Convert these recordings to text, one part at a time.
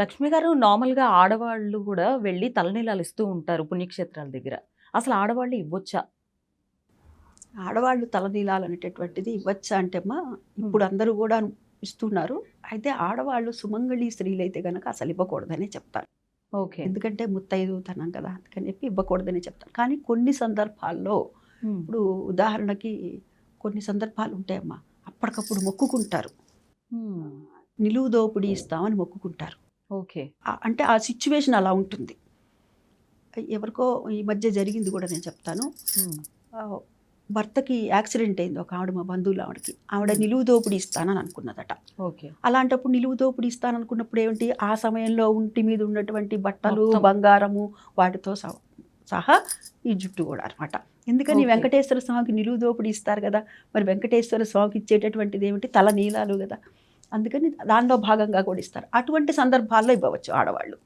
లక్ష్మి గారు నార్మల్గా ఆడవాళ్ళు కూడా వెళ్ళి తలనీలాలు ఇస్తూ ఉంటారు పుణ్యక్షేత్రాల దగ్గర. అసలు ఆడవాళ్ళు ఇవ్వొచ్చా? ఆడవాళ్ళు తలనీలాలు అనేటటువంటిది ఇవ్వచ్చా అంటే అమ్మా ఇప్పుడు అందరూ కూడా ఇస్తున్నారు. అయితే ఆడవాళ్ళు సుమంగళి స్త్రీలు అయితే కనుక అసలు ఇవ్వకూడదనే చెప్తారు. ఓకే. ఎందుకంటే ముత్తైదుతనం కదా అందుకని చెప్పి ఇవ్వకూడదని చెప్తారు. కానీ కొన్ని సందర్భాల్లో ఇప్పుడు ఉదాహరణకి కొన్ని సందర్భాలు ఉంటాయమ్మా. అప్పటికప్పుడు మొక్కుకుంటారు. నిలువు దోపిడీ ఇస్తామని మొక్కుకుంటారు. ఓకే. అంటే ఆ సిచ్యువేషన్ అలా ఉంటుంది. ఎవరికో ఈ మధ్య జరిగింది కూడా నేను చెప్తాను. భర్తకి యాక్సిడెంట్ అయింది ఒక ఆవిడ మా బంధువులు ఆవిడకి. ఆవిడ నిలువు దోపిడీ ఇస్తానని అనుకున్నదట. ఓకే. అలాంటప్పుడు నిలువు దోపిడీ ఇస్తాననుకున్నప్పుడు ఏమిటి? ఆ సమయంలో ఒంటి మీద ఉన్నటువంటి బట్టలు. బంగారము వాటితో సహ- సహా ఈ జుట్టు కూడా అనమాట ఎందుకని. వెంకటేశ్వర స్వామికి నిలువు దోపిడీ ఇస్తారు కదా? మరి వెంకటేశ్వర స్వామికి ఇచ్చేటటువంటిది ఏమిటి? తల నీలాలు కదా. అందుకని దానిలో భాగంగా కూడా ఇస్తారు. అటువంటి సందర్భాల్లో ఇవ్వవచ్చు ఆడవాళ్ళు.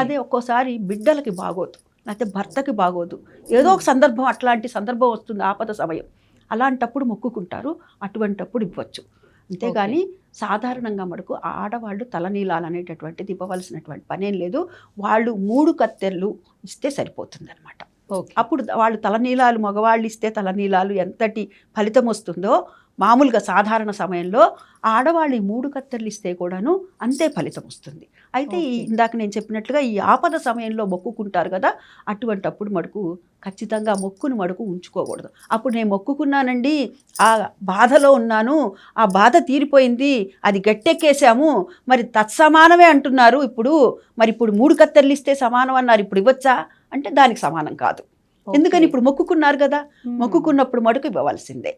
అదే ఒక్కోసారి బిడ్డలకి బాగోదు లేకపోతే భర్తకి బాగోదు. ఏదో ఒక సందర్భం అట్లాంటి సందర్భం వస్తుంది ఆపద సమయం. అలాంటప్పుడు మొక్కుకుంటారు అటువంటప్పుడు ఇవ్వచ్చు. అంతేగాని సాధారణంగా మటుకు ఆడవాళ్ళు తలనీలాలు అనేటటువంటిది ఇవ్వవలసినటువంటి పనేం లేదు. వాళ్ళు మూడు కత్తెర్లు ఇస్తే సరిపోతుంది అనమాట అప్పుడు వాళ్ళు తలనీలాలు మగవాళ్ళు ఇస్తే తలనీలాలు ఎంతటి ఫలితం వస్తుందో మామూలుగా సాధారణ సమయంలో ఆడవాళ్ళు ఈ మూడు కత్తెర్లు ఇస్తే కూడాను అంతే ఫలితం వస్తుంది. అయితే. ఇందాక నేను చెప్పినట్లుగా ఈ ఆపద సమయంలో మొక్కుకుంటారు కదా అటువంటప్పుడు మటుకు ఖచ్చితంగా మొక్కును మడుకు ఉంచుకోకూడదు. అప్పుడు నేను మొక్కుకున్నానండి ఆ బాధలో ఉన్నాను ఆ బాధ తీరిపోయింది అది గట్టెక్కేసాము మరి తత్సమానమే అంటున్నారు ఇప్పుడు మరి ఇప్పుడు మూడు కత్తెర్లు ఇస్తే సమానం అన్నారు ఇప్పుడు ఇవ్వచ్చా? అంటే దానికి సమానం కాదు. ఎందుకని ఇప్పుడు మొక్కుకున్నారు కదా మొక్కుకున్నప్పుడు మటుకు ఇవ్వవలసిందే.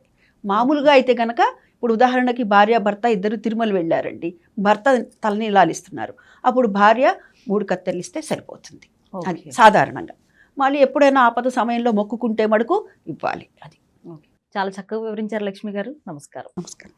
మామూలుగా అయితే కనుక ఇప్పుడు ఉదాహరణకి భార్య భర్త ఇద్దరు తిరుమల వెళ్ళారండి. భర్త తలనీలాలు ఇస్తున్నారు అప్పుడు భార్య మూడు కత్తెర్లు ఇస్తే సరిపోతుంది. అది సాధారణంగా. మళ్ళీ ఎప్పుడైనా ఆపద సమయంలో మొక్కుకుంటే మటుకు ఇవ్వాలి. అది. చాలా చక్కగా వివరించారు లక్ష్మి గారు. నమస్కారం. నమస్కారం.